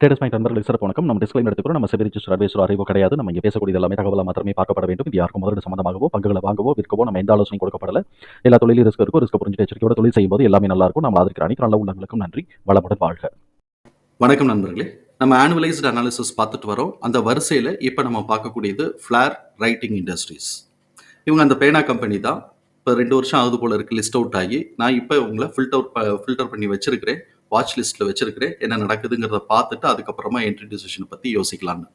Traders point நண்பர்களுக்கு சிறப்பு வணக்கம். நம்ம டிஸ்கிளைம் எடுத்துக்கிறோம் நம்ம செபி ரிஜிஸ்டர் அட்வைசர் அறிவோ கிடையாது. நம்ம இங்கே பேசக்கூடிய எல்லாமே தகவலாக மாத்திரமே பார்க்கப்பட வேண்டும். இது யாருக்கும் முதலீடு சம்பந்தமாகவோ பங்குகளை வாங்கவோ விற்கவோ நம்ம எந்த ஆலோசனை கொடுக்கப்படல. எல்லா தொழிலும் ரிஸ்க் இருக்கும் ரிஸ்க் புரிஞ்சு எச்சரிக்கையோட தொழில் செய்யும்போது எல்லாமே நல்லா இருக்கும். நம்ம அதுக்கு அனைத்து நல்ல உள்ளங்களுக்கும் நன்றி. வளமுடன் வாழ்க. வணக்கம் நண்பர்களே. நம்ம ஆனுவலைஸ்டு அனாலிசிஸ் பார்த்துட்டு வரோம். அந்த வரிசையில் இப்போ நம்ம பார்க்கக்கூடியது ஃப்ளார் ரைட்டிங் இண்டஸ்ட்ரீஸ் இவங்க அந்த பேனா கம்பெனி தான். இப்போ ரெண்டு வருஷம் ஆகுது போல இருக்கு லிஸ்ட் அவுட் ஆகி. நான் இப்போ உங்களை ஃபில்டர் ஃபில்டர் பண்ணி வச்சிருக்கிறேன். வாட்ச் லிஸ்ட்டில் வச்சுருக்கிறேன். என்ன நடக்குதுங்கிறத பார்த்துட்டு அதுக்கப்புறமா என்ட்ரி டிசிஷனை பற்றி யோசிக்கலாம்னு.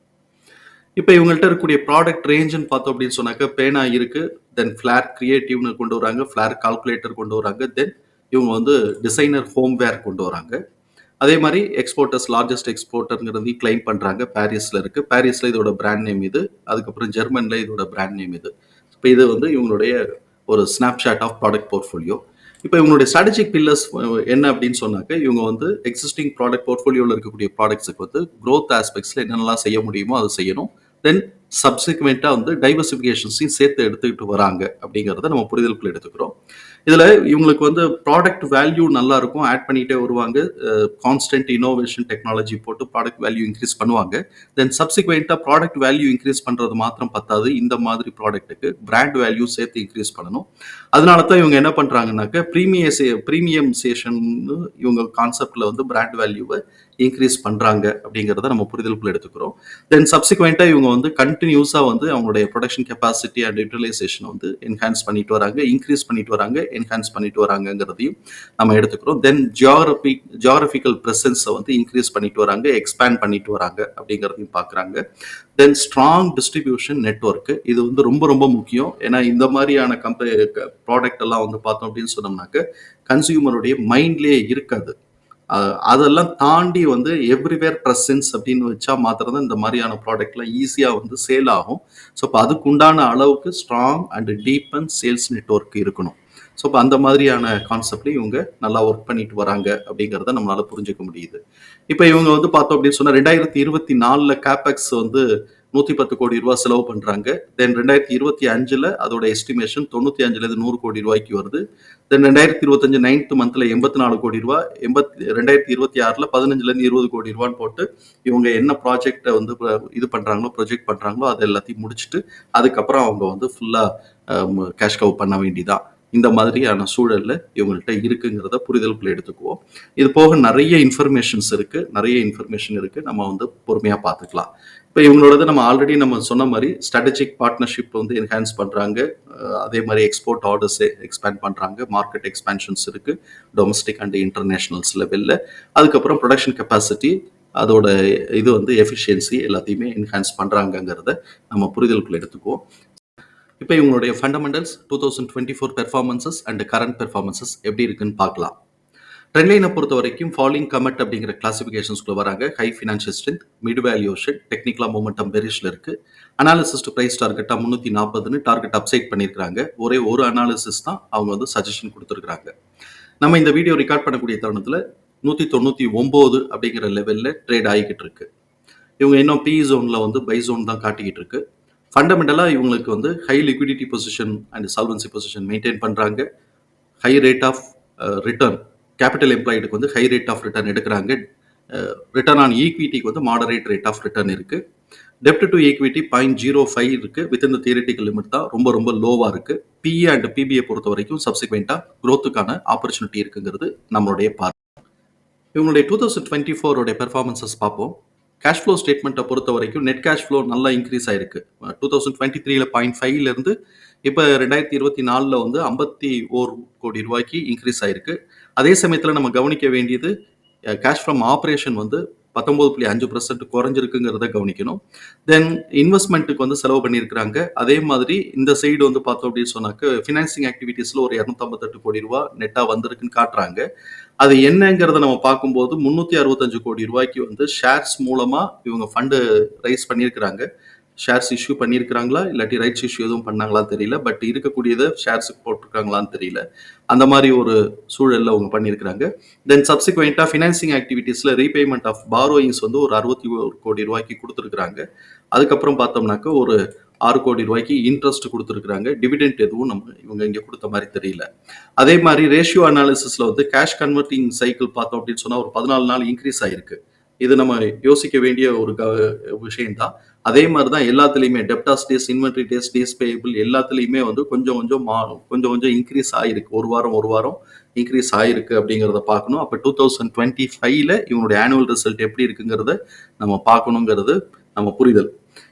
இப்போ இவங்கள்ட்ட இருக்கக்கூடிய ப்ராடக்ட் ரேஞ்சுன்னு பார்த்தோம் அப்படின்னு சொன்னாக்க பேனா இருக்குது தென் ஃப்ளார் கிரியேட்டிவ்னு கொண்டு வராங்க ஃப்ளார் கால்குலேட்டர் கொண்டு வராங்க தென் இவங்க வந்து டிசைனர் ஹோம்வேர் கொண்டு வராங்க. அதே மாதிரி எக்ஸ்போர்ட்டர்ஸ் லார்ஜஸ்ட் எக்ஸ்போர்ட்டருங்கிறது கிளைம் பண்ணுறாங்க பாரிஸில் இருக்குது பாரிஸில் இதோட பிராண்ட் நேம் இது அதுக்கப்புறம் ஜெர்மனில் இதோட பிராண்ட் நேம் இது. இப்போ இது வந்து இவங்களுடைய ஒரு ஸ்னாப்ஷாட் ஆஃப் ப்ராடக்ட் போர்ட்ஃபோலியோ இப்போ இவங்களுடைய ஸ்ட்ராட்டஜிக் பில்லர்ஸ் என்ன அப்படின்னு சொன்னாக்க இவங்க வந்து எக்ஸிஸ்டிங் ப்ராடக்ட் போர்ட்ஃபோலியோவில் இருக்கக்கூடிய ப்ராடக்ட்ஸுக்கு வந்து க்ரோத் ஆஸ்பெக்ட்ஸில் என்னென்னலாம் செய்ய முடியுமோ அதை செய்யணும். தென் சப்சிக்வெண்ட்டாக வந்து டைவர்சிஃபிகேஷன்ஸையும் சேர்த்து எடுத்துக்கிட்டு வராங்க அப்படிங்கிறத நம்ம புரிதலுக்குள்ள எடுத்துக்கிறோம். இதில் இவங்களுக்கு வந்து ப்ராடக்ட் வேல்யூ நல்லா இருக்கும் ஆட் பண்ணிகிட்டே வருவாங்க கான்ஸ்டன்ட் இனோவேஷன் டெக்னாலஜி போட்டு ப்ராடக்ட் வேல்யூ இன்க்ரீஸ் பண்ணுவாங்க. தென் சப்சிக்வெண்ட்டாக ப்ராடக்ட் வேல்யூ இன்க்ரீஸ் பண்ணுறது மாத்திரம் பத்தாது. இந்த மாதிரி ப்ராடக்ட்டுக்கு பிராண்ட் வேல்யூ சேர்த்து இன்க்ரீஸ் பண்ணணும். அதனால தான் இவங்க என்ன பண்ணுறாங்கனாக்க ப்ரீமியசே ப்ரீமியம்சேஷன் இவங்க கான்செப்டில் வந்து பிராண்ட் வேல்யூவை இன்க்ரீஸ் பண்ணுறாங்க அப்படிங்கிறத நம்ம புரிதலுக்குள்ள எடுத்துக்கிறோம். தென் சப்சிக்வெண்ட்டாக இவங்க வந்து கண்டினியூஸாக வந்து அவங்களுடைய ப்ரொடக்ஷன் கெப்பாசிட்டி அண்ட் யூட்டிலைசேஷன் வந்து என்ஹான்ஸ் பண்ணிட்டு வராங்க இன்க்ரீஸ் பண்ணிட்டு வராங்க. என்ஹான்ஸ் பண்ணிட்டு வராங்கங்கிறதையும் நம்ம எடுத்துக்கிறோம். தென் ஜியாகிரபி ஜியாகிரபிக்கல் ப்ரெசன்ஸை வந்து இன்க்ரீஸ் பண்ணிட்டு வராங்க எக்ஸ்பேண்ட் பண்ணிட்டு வராங்க அப்படிங்கிறதையும் பார்க்குறாங்க தென் ஸ்ட்ராங் டிஸ்ட்ரிபியூஷன் நெட்ஒர்க்கு இது வந்து ரொம்ப ரொம்ப முக்கியம். ஏன்னா இந்த மாதிரியான கம்பெனி ப்ராடக்ட் எல்லாம் வந்து பார்த்தோம் அப்படின்னு சொன்னோம்னாக்க கன்சியூமருடைய மைண்ட்லேயே இருக்காது. அதெல்லாம் தாண்டி வந்து எவ்ரிவேர் ப்ரெசன்ஸ் அப்படின்னு வச்சா மாத்திரம் தான் இந்த மாதிரியான ப்ராடக்ட்லாம் ஈஸியாக வந்து சேல் ஆகும். ஸோ இப்போ அதுக்குண்டான அளவுக்கு strong and deep and sales network இருக்கணும். ஸோ இப்போ அந்த மாதிரியான கான்செப்ட்லையும் இவங்க நல்லா ஒர்க் பண்ணிட்டு வராங்க அப்படிங்கிறத நம்மளால புரிஞ்சுக்க முடியுது. இப்போ இவங்க வந்து பார்த்தோம் அப்படின்னு சொன்னால் ரெண்டாயிரத்தி இருபத்தி நாலில் கேபெக்ஸ் வந்து நூற்றி பத்து கோடி ரூபா செலவு பண்ணுறாங்க தென் ரெண்டாயிரத்தி இருபத்தி அஞ்சில் அதோட எஸ்டிமேஷன் தொண்ணூற்றி அஞ்சுலேருந்து நூறு கோடி ரூபாய்க்கு வருது. தென் ரெண்டாயிரத்தி இருபத்தஞ்சு நைன்த்து மந்தில் எண்பத்தி நாலு கோடி ரூபா எண்பத்தி ரெண்டாயிரத்தி இருபத்தி ஆறில் பதினஞ்சுலேருந்து இருபது கோடி ரூபான்னு போட்டு இவங்க என்ன ப்ராஜெக்டை வந்து இது பண்ணுறாங்களோ ப்ரொஜெக்ட் பண்ணுறாங்களோ அதை எல்லாத்தையும் முடிச்சுட்டு அதுக்கப்புறம் அவங்க வந்து ஃபுல்லாக கேஷ் கவ் பண்ண வேண்டியதான் இந்த மாதிரியான சூழல்ல இவங்கள்ட்ட இருக்குங்கிறத புரிதலுக்குள்ள எடுத்துக்குவோம். இது போக நிறைய இன்ஃபர்மேஷன்ஸ் இருக்கு. நிறைய இன்ஃபர்மேஷன் இருக்கு. நம்ம வந்து பொறுமையா பார்த்துக்கலாம். இப்போ இவங்களோடது நம்ம ஆல்ரெடி நம்ம சொன்ன மாதிரி ஸ்ட்ராட்டஜிக் பார்ட்னர்ஷிப் வந்து என்ஹான்ஸ் பண்ணுறாங்க அதே மாதிரி எக்ஸ்போர்ட் ஆர்டர்ஸ் எக்ஸ்பேண்ட் பண்ணுறாங்க மார்க்கெட் எக்ஸ்பேன்ஷன்ஸ் இருக்கு. டொமஸ்டிக் அண்ட் இன்டர்நேஷனல்ஸ் லெவலில் அதுக்கப்புறம் ப்ரொடக்ஷன் கெப்பாசிட்டி அதோட இது வந்து எஃபிஷியன்சி எல்லாத்தையுமே என்ஹான்ஸ் பண்ணுறாங்கங்கிறத நம்ம புரிதலுக்குள்ள எடுத்துக்குவோம். இப்போ இவங்களுடைய fundamentals two thousand twenty four performances and current performances எப்படி இருக்குன்னு பார்க்கலாம். ட்ரெண்ட்லைனை பொறுத்த வரைக்கும் ஃபாலிங் கமெட் அப்படிங்கிற கிளாசிஃபிகேஷன்ஸ்குள்ள வராங்க. High financial strength mid valuation technically momentum பெரிஷில் இருக்கு. அனாலிசிஸ் டு பிரைஸ் டார்கெட்டா முந்நூற்றி நாற்பதுன்னு டார்கெட் அப்சைட் பண்ணியிருக்காங்க ஒரே ஒரு அனாலிசிஸ் தான் அவங்க வந்து சஜஷன் கொடுத்துருக்காங்க நம்ம இந்த வீடியோ ரெக்கார்ட் பண்ணக்கூடிய தருணத்தில் நூற்றி தொண்ணூற்றி ஒம்பது அப்படிங்கிற லெவலில் ட்ரேட் ஆகிக்கிட்டு இருக்கு. இவங்க இன்னும் பி ஜோனில் வந்து பை ஜோன் தான் காட்டிக்கிட்டு இருக்கு. ஃபண்டமெண்டலாக இவங்களுக்கு வந்து high liquidity position and solvency position maintain பண்ணுறாங்க high rate of return capital எம்ப்ளாய்டுக்கு வந்து ஹை ரேட் ஆஃப் ரிட்டர்ன் எடுக்கிறாங்க. ரிட்டர்ன் ஆன் ஈக்விட்டிக்கு வந்து மாடரேட் ரேட் ஆஃப் ரிட்டர்ன் இருக்குது டெப்ட் to equity point zero five இருக்குது வித் இன் தியரிட்டிக்கல் லிமிட் தான் ரொம்ப ரொம்ப லோவாக இருக்குது பிஏ அண்ட் பிபிஏ பொறுத்த வரைக்கும் சப்சிக்வெண்ட்டாக க்ரோத்துக்கான ஆப்பர்ச்சுனிட்டி இருக்குங்கிறது நம்மளுடைய பார்வை. இவங்களுடைய டூ தௌசண்ட் டுவெண்ட்டி ஃபோரோடைய பெர்ஃபார்மன்சஸ் பார்ப்போம். கேஷ் ஃப்ளோ ஸ்டேட்மெண்ட்டை பொறுத்த வரைக்கும் நெட் கேஷ் ஃப்ளோ நல்லா இன்க்ரீஸ் ஆயிருக்கு. டூ தௌசண்ட் டுவெண்ட்டி த்ரீல பாயிண்ட் ஃபைவ்லேருந்து இப்போ ரெண்டாயிரத்தி இருபத்தி நாலில் வந்து ஐம்பத்தி ஓர் கோடி ரூபாய்க்கு இன்க்ரீஸ் ஆயிருக்கு. அதே சமயத்தில் நம்ம கவனிக்க வேண்டியது கேஷ் ஃப்ரம் ஆப்ரேஷன் வந்து பத்தொம்போது புள்ளி அஞ்சு பர்சன்ட் குறைஞ்சிருக்குங்கிறத கவனிக்கணும். தென் இன்வெஸ்ட்மெண்ட்டுக்கு வந்து செலவு பண்ணியிருக்கிறாங்க. அதே மாதிரி இந்த சைடு வந்து பார்த்தோம் அப்படின்னு சொன்னாக்க ஃபினான்சிங் ஆக்டிவிட்டீஸில் ஒரு இரநூத்தம்பத்தெட்டு கோடி ரூபா நெட்டாக வந்திருக்குன்னு காட்டுறாங்க. அது என்னங்கிறத நம்ம பார்க்கும்போது முந்நூற்றி அறுபத்தஞ்சு கோடி ரூபாய்க்கு வந்து ஷேர்ஸ் மூலமாக இவங்க ஃபண்டு ரைஸ் பண்ணியிருக்கிறாங்க. ஷேர்ஸ் இஷ்யூ பண்ணியிருக்கிறாங்களா? இல்லாட்டி ரைட்ஸ் இஷ்யூ எதுவும் பண்ணாங்களான்னு தெரியல. பட் இருக்கக்கூடியதை ஷேர்ஸுக்கு போட்டிருக்காங்களான்னு தெரியல. அந்த மாதிரி ஒரு சூழலில் அவங்க பண்ணியிருக்கிறாங்க. தென் சப்சிக்வெண்ட்டாக ஃபினான்சிங் ஆக்டிவிட்டீஸில் ரீபேமெண்ட் ஆஃப் பாரோயிங்ஸ் வந்து ஒரு அறுபத்தி ஒரு கோடி ரூபாய்க்கு கொடுத்துருக்குறாங்க. அதுக்கப்புறம் பார்த்தோம்னாக்க ஒரு ஆறு கோடி ரூபாய்க்கு இன்ட்ரெஸ்ட் கொடுத்துருக்குறாங்க. டிவிடெண்ட் எதுவும் நம்ம இவங்க இங்கே கொடுத்த மாதிரி தெரியல. அதே மாதிரி ரேஷியோ அனாலிசிஸில் வந்து கேஷ் கன்வெர்ட்டிங் சைக்கிள் பார்த்தோம் அப்படின்னு சொன்னால் ஒரு பதினாலு நாள் இன்க்ரீஸ் ஆகிருக்கு இது நம்ம யோசிக்க வேண்டிய ஒரு க விஷயம்தான். அதே மாதிரி தான் எல்லாத்துலேயுமே debtors days inventory days days payable எல்லாத்துலேயுமே வந்து கொஞ்சம் கொஞ்சம் மா கொஞ்சம் கொஞ்சம் இன்க்ரீஸ் ஆகிருக்கு ஒரு வாரம் ஒரு வாரம் இன்க்ரீஸ் ஆகிருக்கு அப்படிங்கிறத பார்க்கணும். அப்போ டூ தௌசண்ட் டுவெண்ட்டி ஃபைவ்ல இவனுடைய ஆனுவல் ரிசல்ட் எப்படி இருக்குங்கிறத நம்ம பார்க்கணுங்கிறது நம்ம புரிதல்.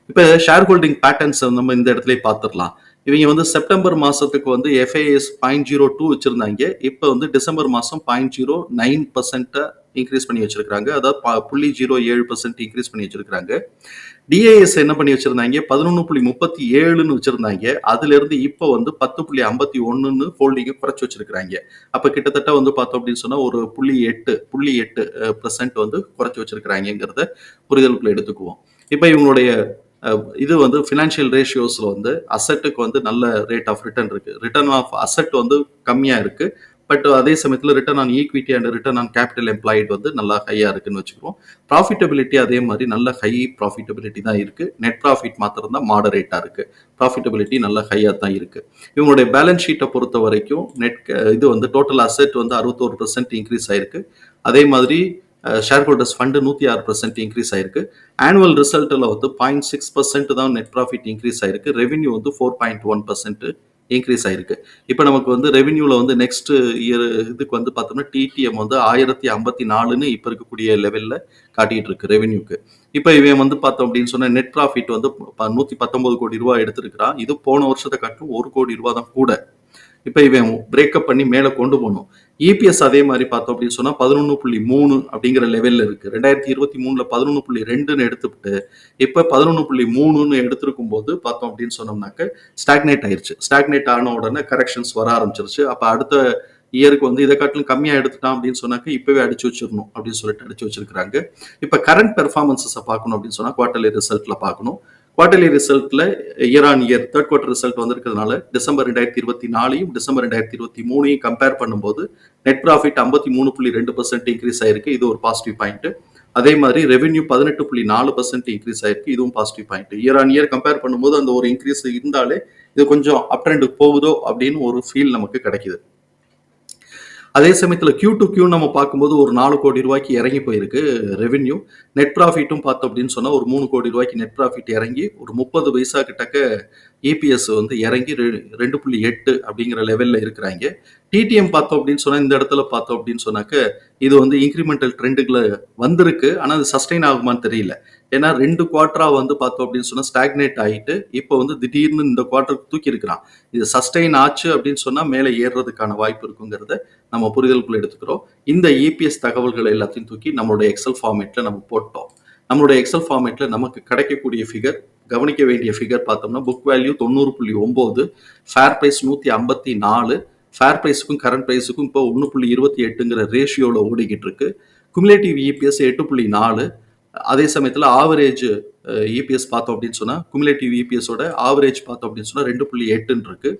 இப்போ ஷேர் ஹோல்டிங் பேட்டர்ன்ஸ் நம்ம இந்த இடத்துல பார்த்துடலாம் இவங்க வந்து செப்டம்பர் மாசத்துக்கு வந்து எஃப்ஐஎஸ் பாயிண்ட் ஜீரோ டூ வச்சிருந்தாங்க. இப்போ வந்து டிசம்பர் மாசம் பாயிண்ட் ஜீரோ நைன் பர்சன்ட்டை இன்க்ரீஸ் பண்ணி வச்சிருக்காங்க அதாவது பா- புள்ளி ஜீரோ ஏழு பர்சன்ட் இன்க்ரீஸ் பண்ணி வச்சிருக்காங்க டிஏஎஸ் என்ன பண்ணி வச்சிருந்தாங்க? பதினொன்று புள்ளி முப்பத்தி ஏழுன்னு வச்சிருந்தாங்க. அதுல இருந்து இப்போ வந்து பத்து புள்ளி ஐம்பத்தி ஒன்றுன்னு ஹோல்டிங்கை குறைச்சி வச்சிருக்காங்க அப்போ கிட்டத்தட்ட வந்து பார்த்தோம் அப்படின்னு சொன்னா ஒரு புள்ளி எட்டு புள்ளி எட்டு பர்சன்ட் வந்து குறைச்சி வச்சிருக்கிறாங்கிறத புரிதலுக்குள்ள எடுத்துக்குவோம். இப்போ இவங்களுடைய இது வந்து ஃபினான்ஷியல் ரேஷியோஸில் வந்து அசட்டுக்கு வந்து நல்ல ரேட் ஆஃப் ரிட்டர்ன் இருக்குது ரிட்டர்ன் ஆஃப் அசட் வந்து கம்மியாக இருக்குது பட் அதே சமயத்தில் return on equity and return on capital employed வந்து நல்லா ஹையாக இருக்குன்னு வச்சுக்கிறோம். ப்ராஃபிட்டபிலிட்டி அதே மாதிரி நல்ல ஹை ப்ராஃபிட்டபிலிட்டி தான் இருக்குது நெட் ப்ராஃபிட் மாத்திரம் தான் மாடரேட்டாக இருக்குது ப்ராஃபிட்டபிலிட்டி நல்ல ஹையாக தான் இருக்குது இவங்களுடைய பேலன்ஸ் ஷீட்டை பொறுத்த வரைக்கும் நெட் இது வந்து டோட்டல் அசெட் வந்து அறுபத்தோரு பர்சன்ட் இன்க்ரீஸ் ஆயிருக்கு. அதே மாதிரி ஷேர் ஹோல்டர்ஸ் ஃபண்டு நூற்றி ஆறு பர்சன்ட் இன்க்ரீஸ் ஆயிருக்கு. ஆனுவல் ரிசல்ட்டில் வந்து பாயிண்ட் சிக்ஸ் பர்சன்ட் தான் நெட் ப்ராஃபிட் இன்க்ரீஸ் ஆயிருக்கு. ரெவென்யூ வந்து four point one percent increase ஆயிருக்கு. இப்போ நமக்கு வந்து ரெவென்யூவில் வந்து நெக்ஸ்ட் இயர் இதுக்கு வந்து பார்த்தோம்னா டிடிஎம் வந்து ஆயிரத்தி ஐம்பத்தி நாலுன்னு இப்போ இருக்கக்கூடிய லெவலில் காட்டிகிட்டு இருக்கு ரெவென்யூக்கு இப்போ இவன் வந்து பார்த்தோம் அப்படின்னு சொன்னால் நெட் ப்ராஃபிட் வந்து ப- பத்தொம்பது கோடி ரூபாய் எடுத்திருக்கிறான். இது போன வருஷத்தை காட்டும் ஒரு கோடி ரூபா தான் கூட. இப்போ இவன் பிரேக்கப் பண்ணி மேலே கொண்டு போகணும் இபிஎஸ் அதே மாதிரி பார்த்தோம் அப்படின்னு சொன்னால் பதினொன்று புள்ளி மூணு அப்படிங்கிற லெவலில் இருக்குது ரெண்டாயிரத்தி இருபத்தி மூணுல பதினொன்று புள்ளி ரெண்டுன்னு எடுத்துவிட்டு இப்போ பதினொன்று புள்ளி மூணுன்னு எடுத்திருக்கும் போது பார்த்தோம் அப்படின்னு சொன்னோம்னாக்க ஸ்டாக்னேட் ஆயிருச்சு. ஸ்டாக்னேட் ஆன உடனே கரெக்ஷன்ஸ் வர ஆரம்பிச்சிருச்சு. அப்போ அடுத்த இயருக்கு வந்து இதை காட்டிலும் கம்மியாக எடுத்துட்டான் அப்படின்னு சொன்னாக்க இப்போவே அடிச்சு வச்சிடணும் அப்படின்னு சொல்லிட்டு அடிச்சு வச்சிருக்காங்க இப்போ கரண்ட் பெர்ஃபார்மன்ஸஸை பார்க்கணும் அப்படின்னு சொன்னால் குவார்டர்லி ரிசல்ட்டில் பார்க்கணும். Quarterly ரிசல்ட்ல year on year third quarter result வந்திருக்கிறதுனால December ரெண்டாயிரத்தி இருபத்தி நாலையும் டிசம்பர் ரெண்டாயிரத்தி இருபத்தி மூணையும் கம்பேர் பண்ணும்போது நெட் ப்ராஃபிட் ஐம்பத்தி மூணு புள்ளி ரெண்டு பர்சன்ட் இன்க்ரீஸ் ஆயிருக்கு. இது ஒரு பாசிட்டிவ் பாயிண்ட் அதே மாதிரி ரெவென்யூ பதினெட்டு புள்ளி நாலு பர்சன்ட் இன்க்ரீஸ் ஆயிருக்கு. இதுவும் positive point year on year compare பண்ணும்போது அந்த ஒரு இன்க்ரீஸ் இருந்தாலே இது கொஞ்சம் அப் ட்ரெண்டுக்கு போகுதோ அப்படின்னு ஒரு ஃபீல் நமக்கு கிடைக்குது. அதே சமயத்தில் கியூ டு கியூ நம்ம பார்க்கும்போது ஒரு நாலு கோடி ரூபாய்க்கு இறங்கி போயிருக்கு ரெவென்யூ நெட் ப்ராஃபிட்டும் பார்த்தோம் அப்படின்னு சொன்னால் ஒரு மூணு கோடி ரூபாய்க்கு நெட் ப்ராஃபிட் இறங்கி ஒரு முப்பது பைசா கிட்டக்க இபிஎஸ் வந்து இறங்கி ரெ- ரெண்டு புள்ளி எட்டு அப்படிங்கிற லெவலில் இருக்கிறாங்க. டிடிஎம் பார்த்தோம் அப்படின்னு சொன்னால் இந்த இடத்துல பார்த்தோம் அப்படின்னு சொன்னாக்க இது வந்து இன்க்ரிமெண்டல் ட்ரெண்டுகளை வந்திருக்கு. ஆனால் அது சஸ்டெயின் ஆகுமான்னு தெரியல. ஏன்னா ரெண்டு குவார்ட்டரா வந்து பார்த்தோம் அப்படின்னு சொன்னா ஸ்டாக்னேட் ஆகிட்டு இப்போ வந்து திடீர்னு இந்த குவார்ட்டருக்கு தூக்கி இருக்கிறான் இது சஸ்டெயின் ஆச்சு அப்படின்னு சொன்னா மேலே ஏறுறதுக்கான வாய்ப்பு இருக்குங்கிறத நம்ம புரிதலுக்குள்ள எடுத்துக்கிறோம். இந்த இபிஎஸ் தகவல்கள் எல்லாத்தையும் தூக்கி நம்மளுடைய எக்ஸல் ஃபார்மேட்ல நம்ம போட்டோம். நம்மளுடைய எக்ஸல் ஃபார்மேட்ல நமக்கு கிடைக்கக்கூடிய ஃபிகர் கவனிக்க வேண்டிய ஃபிகர் பார்த்தோம்னா புக் வேல்யூ தொண்ணூறு புள்ளி ஒம்பது ஃபேர் ப்ரைஸ் நூற்றி ஐம்பத்தி நாலு ஃபேர் ப்ரைஸுக்கும் கரண்ட் ப்ரைஸுக்கும் இப்போ ஒன்று புள்ளி இருபத்தி எட்டுங்கிற ரேஷியோவில் ஓடிக்கிட்டு இருக்கு. குமுலேட்டிவ் இபிஎஸ் எட்டு புள்ளி நாலு அதே சமயத்தில் ஆவரேஜ் இபிஎஸ் பார்த்தோம் அப்படின்னு சொன்னால் குமுலேட்டிவ் இபிஎஸோட ஆவரேஜ் பார்த்தோம் அப்படின்னு சொன்னால் ரெண்டு புள்ளி எட்டுன்னு இருக்கு.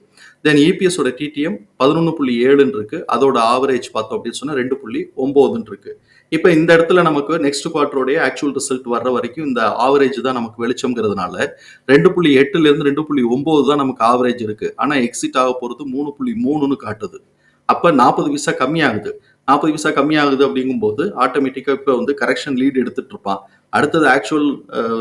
தென் இபிஎஸோட டிடிஎம் பதினொன்று புள்ளி ஏழுன்னு இருக்கு. அதோட ஆவரேஜ் பார்த்தோம் அப்படின்னு சொன்னால் ரெண்டு புள்ளி ஒம்போதுன்னு இருக்கு. இப்போ இந்த இடத்துல நமக்கு நெக்ஸ்ட் குவார்டருடைய ஆக்சுவல் ரிசல்ட் வர்ற வரைக்கும் இந்த ஆவரேஜ் தான் நமக்கு வெளிச்சம்ங்கிறதுனால ரெண்டு புள்ளி எட்டுலேருந்து ரெண்டு புள்ளி ஒம்பது தான் நமக்கு ஆவரேஜ் இருக்கு. ஆனால் எக்ஸிட் ஆக போகிறது மூணு புள்ளி மூணுன்னு காட்டுது. அப்போ நாற்பது பைசா கம்மியாகுது. நாற்பது பைசா கம்மியாகுது அப்படிங்கும்போது ஆட்டோமேட்டிக்கா இப்போ வந்து கரெக்ஷன் லீடு எடுத்துட்டு இருப்பான் அடுத்தது ஆக்சுவல்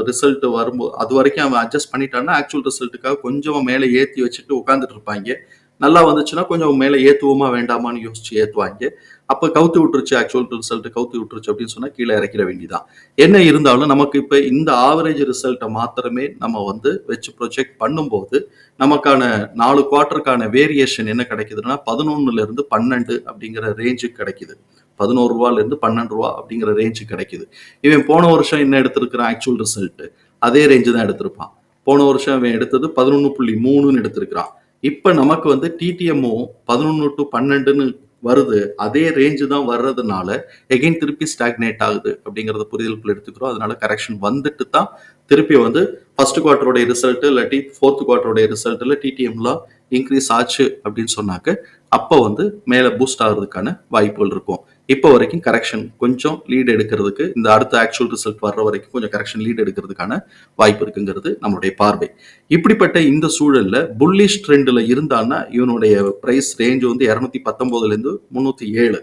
ரிசல்ட் வரும்போது அது வரைக்கும் அவன் அட்ஜஸ்ட் பண்ணிட்டான்னா ஆக்சுவல் ரிசல்ட்டுக்காக கொஞ்சம் மேலே ஏற்றி வச்சுட்டு உட்காந்துட்டு இருப்பாங்க நல்லா வந்துச்சுன்னா கொஞ்சம் மேலே ஏற்றுவோமா வேண்டாமான்னு யோசிச்சு ஏற்றுவாங்க அப்போ கவுத்து விட்டுருச்சு ஆக்சுவல் ரிசல்ட் கவுத்து விட்டுருச்சு அப்படின்னு சொன்னால் கீழே இறக்கிட வேண்டிதான் என்ன இருந்தாலும் நமக்கு இப்போ இந்த ஆவரேஜ் ரிசல்ட்டை மாத்திரமே நம்ம வந்து வச்சு ப்ரொஜெக்ட் பண்ணும்போது நமக்கான நாலு குவார்ட்டருக்கான வேரியேஷன் என்ன கிடைக்குதுன்னா பதினொன்னுலேருந்து பன்னெண்டு அப்படிங்கிற ரேஞ்சு கிடைக்குது. பதினோரு ரூபாலேருந்து பன்னெண்டு ரூபா அப்படிங்கிற ரேஞ்சு கிடைக்குது. இவன் போன வருஷம் என்ன எடுத்திருக்கிறான் ஆக்சுவல் ரிசல்ட்டு அதே ரேஞ்சு தான் எடுத்திருப்பான். போன வருஷம் அவன் எடுத்தது பதினொன்று புள்ளி மூணுன்னு எடுத்திருக்கிறான். இப்போ நமக்கு வந்து டிடிஎம்மும் பதினொன்று டு பன்னெண்டுன்னு வருது. அதே ரேஞ்சு தான் வர்றதுனால எகைன் திருப்பி ஸ்டாக்னேட் ஆகுது அப்படிங்கிறத புரிதலுக்குள்ள எடுத்துக்கிறோம். அதனால கரெக்ஷன் வந்துட்டு தான் திருப்பி வந்து ஃபர்ஸ்ட் குவார்டருடைய ரிசல்ட் இல்லாட்டி ஃபோர்த் குவார்டருடைய ரிசல்ட்டில் டிடிஎம்லாம் இன்க்ரீஸ் ஆச்சு அப்படின்னு சொன்னாக்க அப்போ வந்து மேலே பூஸ்ட் ஆகிறதுக்கான வாய்ப்புகள் இருக்கும். இப்போ வரைக்கும் கரெக்ஷன் கொஞ்சம் லீட் எடுக்கிறதுக்கு இந்த அடுத்த ஆக்சுவல் ரிசல்ட் வர்ற வரைக்கும் கொஞ்சம் கரெக்ஷன் லீட் எடுக்கிறதுக்கான வாய்ப்பு இருக்குங்கிறது நம்மளுடைய பார்வை. இப்படிப்பட்ட இந்த சூழலில் புல்லிஷ் ட்ரெண்டில் இருந்தான்னா இவனுடைய ப்ரைஸ் ரேஞ்ச் வந்து இரநூத்தி பத்தொம்போதுலேருந்து முந்நூற்றி ஏழு.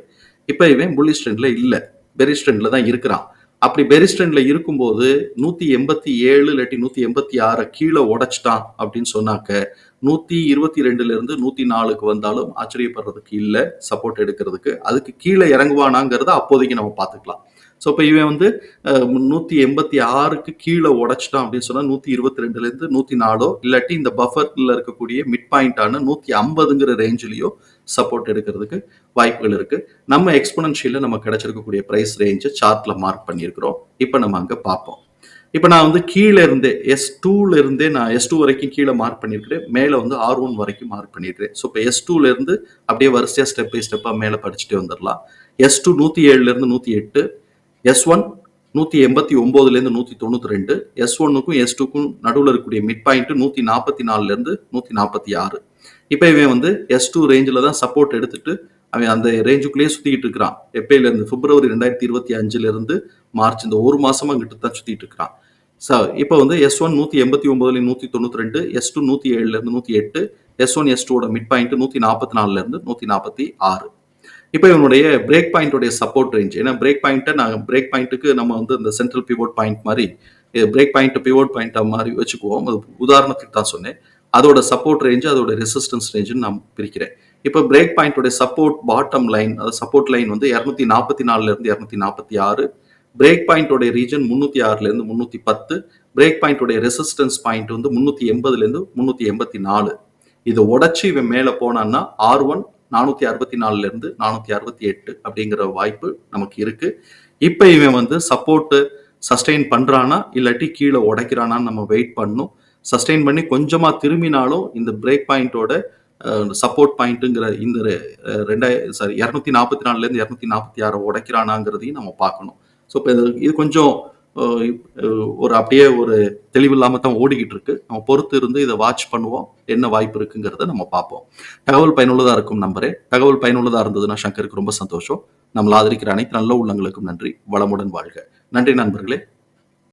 இப்போ இவன் புல்லிஷ் ட்ரெண்டில் இல்லை. பெரிஸ் ட்ரெண்டில் தான் இருக்கிறான். அப்படி பெரிஸ் ட்ரெண்ட்ல இருக்கும்போது நூத்தி எண்பத்தி ஏழு இல்லாட்டி நூத்தி எண்பத்தி ஆறை கீழே உடைச்சிட்டான் அப்படின்னு சொன்னாக்க நூற்றி இருபத்தி ரெண்டுலேருந்து நூற்றி நாலுக்கு வந்தாலும் ஆச்சரியப்படுறதுக்கு இல்லை சப்போர்ட் எடுக்கிறதுக்கு. அதுக்கு கீழே இறங்குவானாங்கிறத அப்போதைக்கு நம்ம பார்த்துக்கலாம். ஸோ இப்போ இவன் வந்து நூற்றி எண்பத்தி ஆறுக்கு கீழே உடைச்சிட்டான் அப்படின்னு சொன்னால் நூற்றி இருபத்தி ரெண்டுலேருந்து நூற்றி நாலோ இல்லாட்டி இந்த பஃபரில் இருக்கக்கூடிய மிட் பாயிண்டான நூற்றி ஐம்பதுங்கிற ரேஞ்சிலையோ சப்போர்ட் எடுக்கிறதுக்கு வாய்ப்புகள் இருக்குது நம்ம எக்ஸ்பனன்ஷியலில் நம்ம கிடச்சிருக்கக்கூடிய ப்ரைஸ் ரேஞ்சை சார்ட்டில் மார்க் பண்ணியிருக்கிறோம். இப்போ நம்ம அங்கே பார்ப்போம். இப்போ நான் வந்து கீழே இருந்தே எஸ் டூல இருந்தே நான் எஸ் டூ வரைக்கும் கீழே மார்க் பண்ணியிருக்கிறேன் மேலே வந்து ஆர் ஒன் வரைக்கும் மார்க் பண்ணியிருக்கிறேன் ஸோ இப்போ எஸ் டூல இருந்து அப்படியே வரிசையாக ஸ்டெப் பை ஸ்டெப்பாக மேலே படிச்சுட்டே வந்துடலாம் எஸ் டூ நூற்றி ஏழுலேருந்து நூற்றி எட்டு எஸ் ஒன் நூற்றி எண்பத்தி ஒம்போதுலேருந்து நூற்றி தொண்ணூற்றி ரெண்டு எஸ் ஒன்னுக்கும் எஸ் டூக்கும் நடுவில் இருக்கக்கூடிய மிட் பாயிண்ட்டு நூற்றி நாற்பத்தி நாலுலேருந்து நூற்றி நாற்பத்தி ஆறு. இப்போ இவன் வந்து எஸ் டூ ரேஞ்சில் தான் சப்போர்ட் எடுத்துட்டு அவன் அந்த ரேஞ்சுக்குள்ளேயே சுற்றிக்கிட்டு இருக்கிறான். எப்பயிலேருந்து பிப்ரவரி ரெண்டாயிரத்தி இருபத்தி அஞ்சுலேருந்து மார்ச் இந்த ஒரு மாதமாக கிட்ட தான் சுற்றிட்டு இருக்கிறான். ஸோ இப்போ வந்து எஸ் ஒன் நூற்றி எண்பத்தி ஒம்போதுலேருந்து நூற்றி தொண்ணூற்றி ரெண்டு எஸ் டூ நூற்றி ஏழுலேருந்து நூற்றி எட்டு எஸ் ஒன் எஸ் டூட மிட் பாயிண்ட் நூற்றி நாற்பத்தி நாலுலேருந்து நூற்றி நாற்பத்தி ஆறு. இப்போ இவனுடைய பிரேக் பாயிண்ட்டுடைய சப்போர்ட் ரேஞ்ச் ஏன்னா பிரேக் பாயிண்ட்டை நாங்கள் பிரேக் பாயிண்ட்டுக்கு நம்ம வந்து இந்த சென்ட்ரல் பிவோட் பாயிண்ட் மாதிரி பிரேக் பாயிண்ட் பிவோட் பாயிண்ட் மாதிரி வச்சுக்குவோம். அது உதாரணத்துக்கு தான் சொன்னேன். அதோட சப்போர்ட் ரேஞ்சு அதோட ரெசிஸ்டன்ஸ் ரேஞ்சுன்னு நான் பிரிக்கிறேன். இப்போ பிரேக் பாயிண்ட்டுடைய சப்போர்ட் பாட்டம் லைன் அதாவது சப்போர்ட் லைன் வந்து இரநூத்தி நாற்பத்தி நாலுலேருந்து இரநூத்தி நாற்பத்தி ஆறு பிரேக் பாயிண்டோடைய ரீஜன் முந்நூற்றி ஆறுலேருந்து முந்நூற்றி பத்து. பிரேக் பாயிண்டோடைய ரெசிஸ்டன்ஸ் பாயிண்ட் வந்து முந்நூற்றி எண்பதுலேருந்து முந்நூற்றி எண்பத்தி நாலு. இதை உடச்சி இவன் மேலே போனான்னா ஆர் ஒன் நானூற்றி அறுபத்தி நாலுலேருந்து நானூற்றி அறுபத்தி எட்டு அப்படிங்கிற வாய்ப்பு நமக்கு இருக்கு. இப்போ இவன் வந்து சப்போர்ட்டு சஸ்டெயின் பண்ணுறானா இல்லாட்டி கீழே உடைக்கிறானான்னு நம்ம வெயிட் பண்ணும். சஸ்டெயின் பண்ணி கொஞ்சமாக திரும்பினாலும் இந்த பிரேக் பாயிண்டோட சப்போர்ட் பாயிண்ட்டுங்கிற இந்த ரெண்டாயிரம் சாரி இரநூத்தி நாற்பத்தி நாலுலேருந்து இரநூத்தி நாற்பத்தி ஆறு உடைக்கிறானாங்கிறதையும் நம்ம பார்க்கணும். ஸோ இப்போ இது இது கொஞ்சம் ஒரு அப்படியே ஒரு தெளிவில்லாம தான் ஓடிக்கிட்டு இருக்கு. நம்ம பொறுத்து இருந்து இதை வாட்ச் பண்ணுவோம். என்ன வாய்ப்பு இருக்குங்கிறத நம்ம பார்ப்போம். தகவல் பயனுள்ளதாக இருக்கும் நம்பரே தகவல் பயனுள்ளதாக இருந்ததுன்னா சங்கருக்கு ரொம்ப சந்தோஷம். நம்மளை ஆதரிக்கிற அனைத்து நல்ல உள்ளங்களுக்கும் நன்றி. வளமுடன் வாழ்க. நன்றி நண்பர்களே.